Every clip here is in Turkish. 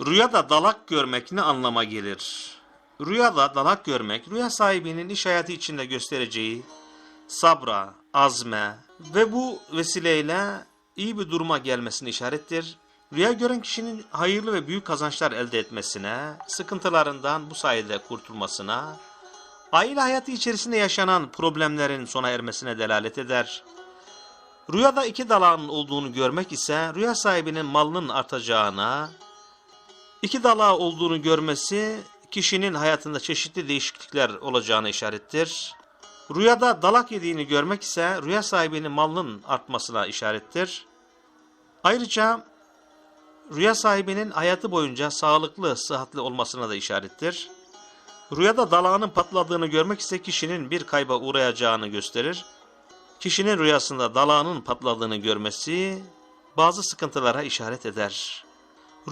Rüyada dalak görmek ne anlama gelir? Rüyada dalak görmek, rüya sahibinin iş hayatı içinde göstereceği sabra, azme ve bu vesileyle iyi bir duruma gelmesini işarettir. Rüya gören kişinin hayırlı ve büyük kazançlar elde etmesine, sıkıntılarından bu sayede kurtulmasına, aile hayatı içerisinde yaşanan problemlerin sona ermesine delalet eder. Rüyada iki dalağın olduğunu görmek ise rüya sahibinin malının artacağına, iki dalağı olduğunu görmesi kişinin hayatında çeşitli değişiklikler olacağına işarettir. Rüyada dalak yediğini görmek ise rüya sahibinin malının artmasına işarettir. Ayrıca rüya sahibinin hayatı boyunca sağlıklı, sıhhatli olmasına da işarettir. Rüyada dalağının patladığını görmek ise kişinin bir kayba uğrayacağını gösterir. Kişinin rüyasında dalağının patladığını görmesi bazı sıkıntılara işaret eder.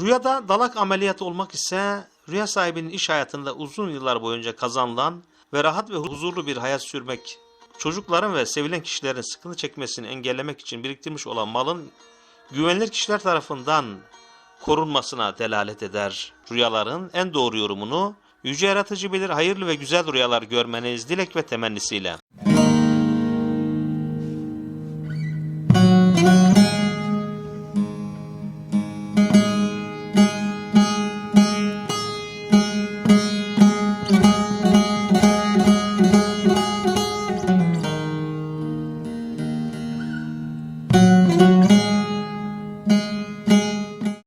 Rüyada dalak ameliyatı olmak ise rüya sahibinin iş hayatında uzun yıllar boyunca kazanılan ve rahat ve huzurlu bir hayat sürmek, çocukların ve sevilen kişilerin sıkıntı çekmesini engellemek için biriktirmiş olan malın güvenilir kişiler tarafından korunmasına delalet eder. Rüyaların en doğru yorumunu Yüce Yaratıcı bilir hayırlı ve güzel rüyalar görmeniz dilek ve temennisiyle.